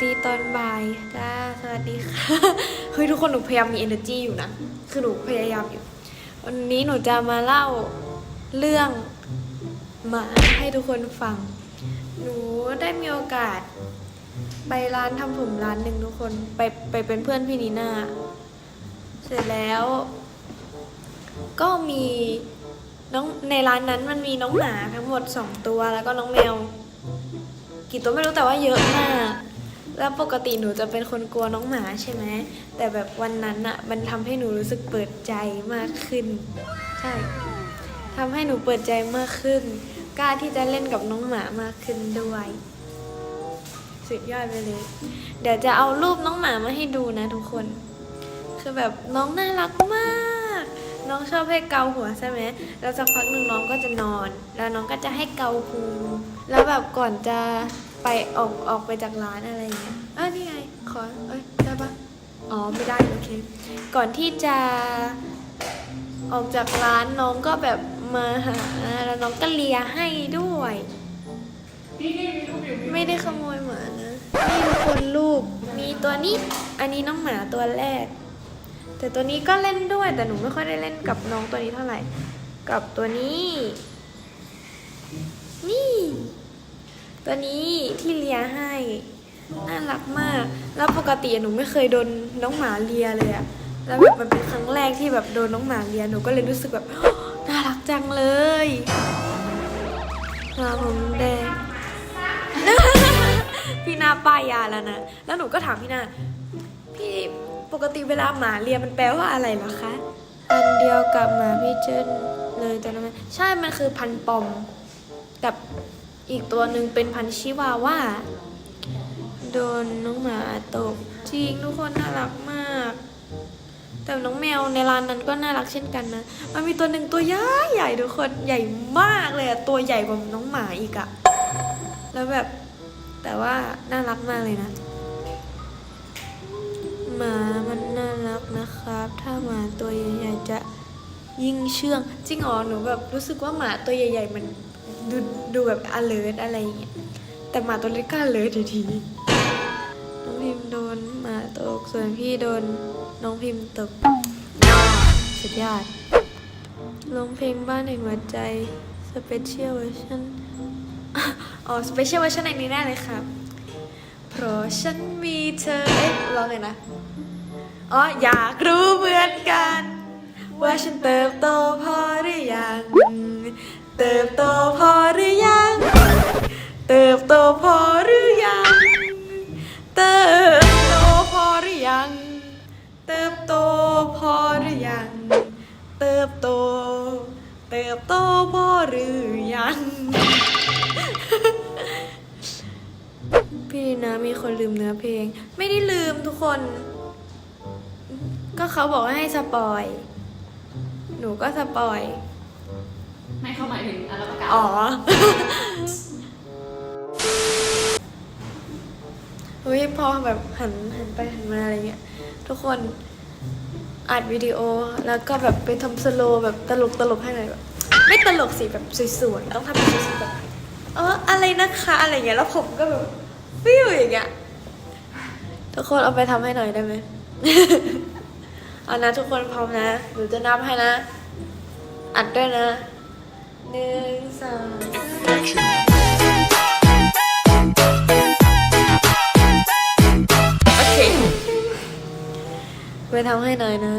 ตีตอนบ่ายจ้าสวัสดีค่ะเฮ้ยทุกคนหนูพยายามมี energy อยู่นะ คือหนูพยายามอยู่ วันนี้หนูจะมาเล่าเรื่องหมาให้ทุกคนฟัง หนูได้มีโอกาส ไปร้านทำผมร้านหนึ่งทุกคนไปไปเป็นเพื่อนพี่นีน่าเสร็จแล้ว ก็มีน้องในร้านนั้นมันมีน้องหมาทั้งหมดสองตัวแล้วก็น้องแมว กี่ตัวไม่รู้แต่ว่าเยอะมาก แล้วปกติหนูจะเป็นคนกลัวน้องหมาใช่ไหม แต่แบบวันนั้นอะมันทำให้หนูรู้สึกเปิดใจมากขึ้น ใช่ทำให้หนูเปิดใจมากขึ้น กล้าที่จะเล่นกับน้องหมามากขึ้นด้วย สุดยอดไปเลย เดี๋ยวจะเอารูปน้องหมามาให้ดูนะทุกคน คือแบบน้องน่ารักมาก น้องชอบให้เกาหัวใช่ไหม แล้วสักพักหนึ่งน้องก็จะนอน แล้วน้องก็จะให้เกาพุง แล้วแบบก่อนจะ ไปออกออกไปจากร้านอะไรอย่างเงี้ยเออนี่ไง ขอ เอ้ยได้ปะอ๋อ ไม่ได้ โอเค ก่อนที่จะออกจากร้านน้องก็แบบมาหาแล้วน้องก็เลียให้ด้วย ไม่ได้ขโมยหมานะ นี่ทุกคนรูปมีตัวนี้ อันนี้น้องหมาตัวแรก แต่ตัวนี้ก็เล่นด้วย แต่หนูไม่ค่อยได้เล่นกับน้องตัวนี้เท่าไหร่ กับตัวนี้ นี่ ตัวนี้ที่เลียให้ น่ารักมาก แล้วปกติหนูไม่เคยโดนน้องหมาเลียเลยอะแล้วแบบมันเป็นครั้งแรกที่แบบโดนน้องหมาเลียหนูก็เลยรู้สึกแบบน่ารักจังเลยหมาผมแดงพี่นาป้ายยาแล้วนะ แล้วหนูก็ถามพี่นาพี่ปกติเวลาหมาเลียมันแปลว่าอะไรหรอคะ อันเดียวกับหมาพี่เจิ้นเลยแต่นั้นมันใช่ มันคือพันปอมกับ อีกตัวหนึ่งเป็นพันชิวาว่า โดนน้องหมาตกจริงทุกคนน่ารักมาก แต่น้องแมวในร้านนั้นก็น่ารักเช่นกันนะ มันมีตัวหนึ่งตัวใหญ่ใหญ่ทุกคนใหญ่มากเลยอะตัวใหญ่กว่าน้องหมาอีกอะแล้วแบบแต่ว่าน่ารักมากเลยนะหมามันน่ารักนะครับ ถ้าหมาตัวใหญ่ๆจะ ยิ่งเชื่องจริงเหรอหนูแบบรู้สึกว่าหมาตัวใหญ่ ๆ มันดูดูแบบ alert อะไรอย่างเงี้ยแต่หมาตัวเล็กก็ alert อยู่ทีน้องพิมพ์โดนหมาตกส่วนพี่โดนน้องพิมพ์ตกสุดยอดร้องเพลงบ้านแห่งหัวใจสเปเชียลเวอร์ชันอ๋อสเปเชียลเวอร์ชันในนี้แน่เลยครับ เพราะฉันมีเธอ เอ๊ะร้องไงนะ อ๋อ อยากรู้เหมือนกัน ว่าฉันเติบโตพอหรือยัง เติบโตพอหรือยัง เติบโตพอหรือยัง เติบโตพอหรือยัง เติบโตพอหรือยัง เติบโต เติบโตพอหรือยัง พี่นะมีคนลืมเนื้อเพลง ไม่ได้ลืมทุกคน ก็เขาบอกว่าให้สปอย นูก็สปอยไม่เข้าหมายถึงอัลบั้มเก่าอ๋อเฮ้ยพอแบบหันหันไปหันมาอะไรเงี้ย ทุกคนอัดวิดีโอแล้วก็แบบไปทำสโลว์แบบตลกตลกให้หน่อยแบบไม่ตลกสิแบบสวยๆต้องทำเป็นสวยๆแบบเอออะไรนะคะอะไรเงี้ยแล้วผมก็แบบฟิวอย่างเงี้ยทุกคนเอาไปทำให้หน่อยได้ไหม เอานะทุกคนพร้อมนะหนูจะนับให้นะ อัดด้วยนะหนึ่งสองโอเคไปทำให้หน่อยนะ